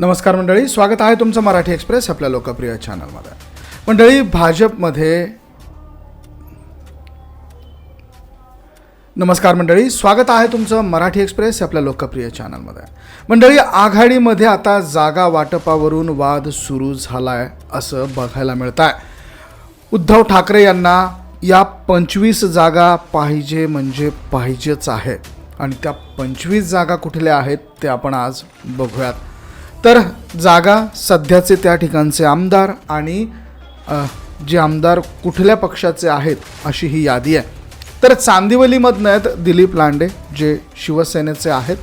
नमस्कार मंडळी स्वागत आहे तुमचं मराठी एक्सप्रेस आपल्या लोकप्रिय चॅनलमध्ये. मंडळी भाजपमध्ये नमस्कार मंडळी स्वागत आहे तुमचं मराठी एक्सप्रेस आपल्या लोकप्रिय चॅनलमध्ये. मंडळी आघाडीमध्ये आता जागा वाटपावरून वाद सुरू झाला आहे असं बघायला मिळत आहे उद्धव ठाकरे यांना या पंचवीस जागा पाहिजे म्हणजे पाहिजेच आहे आणि त्या पंचवीस जागा कुठल्या आहेत ते आपण आज बघूयात. तर जागा सध्याचे त्या ठिकाणचे आमदार आणि जे आमदार कुठल्या पक्षाचे आहेत अशी ही यादी आहे. तर चांदिवलीमधनं आहेत दिलीप लांडे जे शिवसेनेचे आहेत.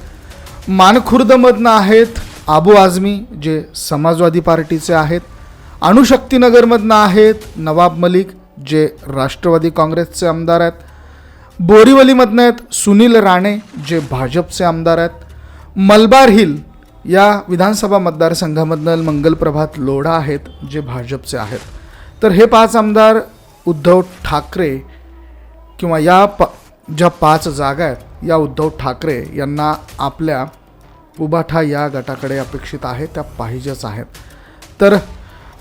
मानखुर्दमधनं आहेत आबू आझमी जे समाजवादी पार्टीचे आहेत. अणुशक्तीनगरमधनं आहेत नवाब मलिक जे राष्ट्रवादी काँग्रेसचे आमदार आहेत. बोरीवलीमधनं आहेत सुनील राणे जे भाजपचे आमदार आहेत. मलबार हिल या विधानसभा मतदारसंघामधनं मंगलप्रभात लोढा आहेत जे भाजपचे आहेत. तर हे पाच आमदार उद्धव ठाकरे किंवा या प ज्या पाच जागा आहेत या उद्धव ठाकरे यांना आपल्या उबाठा या गटाकडे अपेक्षित आहे त्या पाहिजेच आहेत. तर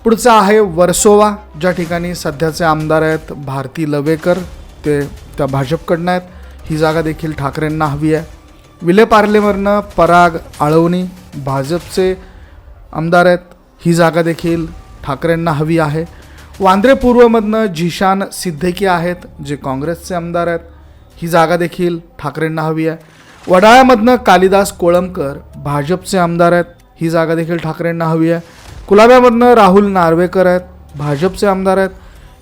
पुढचं आहे वर्सोवा ज्या ठिकाणी सध्याचे आमदार आहेत भारती लवेकर ते त्या भाजपकडनं आहेत. ही जागा देखील ठाकरेंना हवी आहे. विलेपार्लेवरनं पराग आळवणी भाजपचे आमदार आहेत. ही जागा देखील ठाकरेंना हवी आहे. वांद्रे पूर्वमधनं झिशान सिद्दीकी आहेत जे काँग्रेसचे आमदार आहेत. ही जागा देखील ठाकरेंना हवी आहे. वडाळ्यामधनं कालिदास कोळंबकर भाजपचे आमदार आहेत. ही जागा देखील ठाकरेंना हवी आहे. कुलाब्यामधनं राहुल नार्वेकर आहेत भाजपचे आमदार आहेत.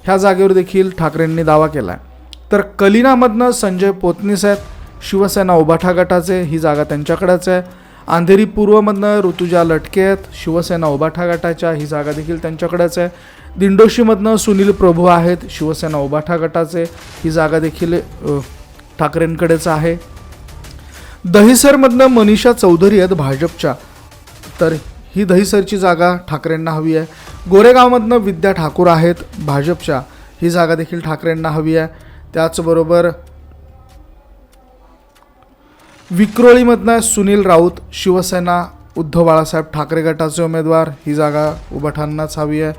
ह्या जागेवर देखील ठाकरेंनी दावा केला आहे तर कलिनामधनं संजय पोतनीस आहेत. शिवसेना उभाठा गटाचे ही जागा त्यांच्याकडेच आहे. अंधेरी पूर्वमधनं ऋतुजा लटके आहेत. शिवसेना उबाठा गटाच्या ही जागा देखील त्यांच्याकडेच आहे. दिंडोशीमधनं सुनील प्रभू आहेत. शिवसेना उबाठा गटाचे ही जागा देखील ठाकरेंकडेच आहे. दहिसरमधनं मनीषा चौधरी आहेत भाजपच्या. तर ही दहिसरची जागा ठाकरेंना हवी आहे. गोरेगावमधनं विद्या ठाकूर आहेत भाजपच्या. ही जागा देखील ठाकरेंना हवी आहे. त्याचबरोबर विक्रोळीमधनं सुनील राऊत शिवसेना उद्धव बाळासाहेब ठाकरे गटाचे उमेदवार. ही जागा उबाठांनाच हवी आहे.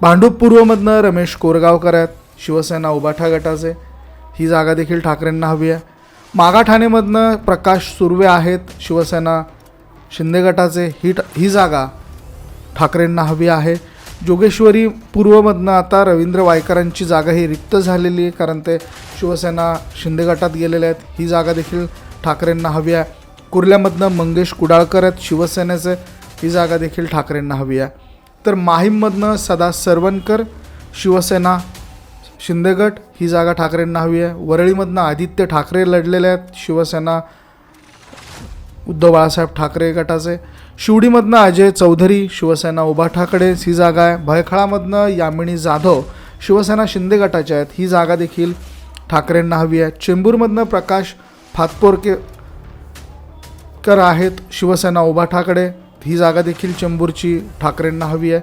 भांडूप पूर्वमधनं रमेश कोरगावकर आहेत शिवसेना उबाठा गटाचे. ही जागा देखील ठाकरेंना हवी आहे. मागाठाणेमधनं प्रकाश सुर्वे आहेत शिवसेना शिंदे गटाचे. ही ही जागा ठाकरेंना हवी आहे. जोगेश्वरी पूर्वमधनं आता रवींद्र वायकरांची जागा ही रिक्त झालेली आहे कारण ते शिवसेना शिंदे गटात गेलेले आहेत. ही जागा देखील ठाकरेंना हवी आहे. कुर्ल्यामधनं मंगेश कुडाळकर आहेत शिवसेनेचे. ही जागा देखील ठाकरेंना हवी आहे. तर माहीममधनं सदा सरवणकर शिवसेना शिंदेगट ही जागा ठाकरेंना हवी आहे. वरळीमधनं आदित्य ठाकरे लढलेले आहेत शिवसेना उद्धव बाळासाहेब ठाकरे गटाचे. शिवडीमधनं अजय चौधरी शिवसेना उभा ठाकरे ही जागा आहे. भयखळामधनं यामिनी जाधव शिवसेना शिंदे गटाच्या आहेत. ही जागा देखील ठाकरेंना हवी आहे. चेंबूरमधनं प्रकाश फातपोरके कर आहेत. शिवसेना उबाठाकडे ही जागा देखील चेंबूरची ठाकरेंना हवी आहे.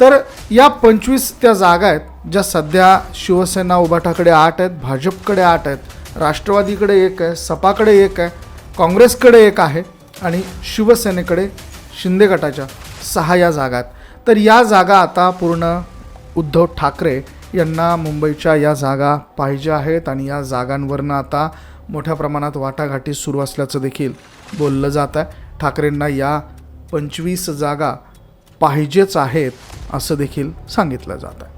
तर या पंचवीस त्या जागा आहेत ज्या सध्या शिवसेना उबाठाकडे आठ आहेत भाजपकडे आठ आहेत राष्ट्रवादीकडे एक आहे सपाकडे एक आहे काँग्रेसकडे एक आहे आणि शिवसेनेकडे शिंदे गटाच्या सहा या जागा आहेत. तर या जागा आता पूर्ण उद्धव ठाकरे यांना मुंबईच्या या जागा पाहिजे आहेत आणि या जागांवरनं आता मोठ्या प्रमाणात वाटाघाटी सुरू असल्याचं देखील बोललं जात आहे ठाकरेंना या पंचवीस जागा पाहिजेच आहेत असं देखील सांगितलं जात आहे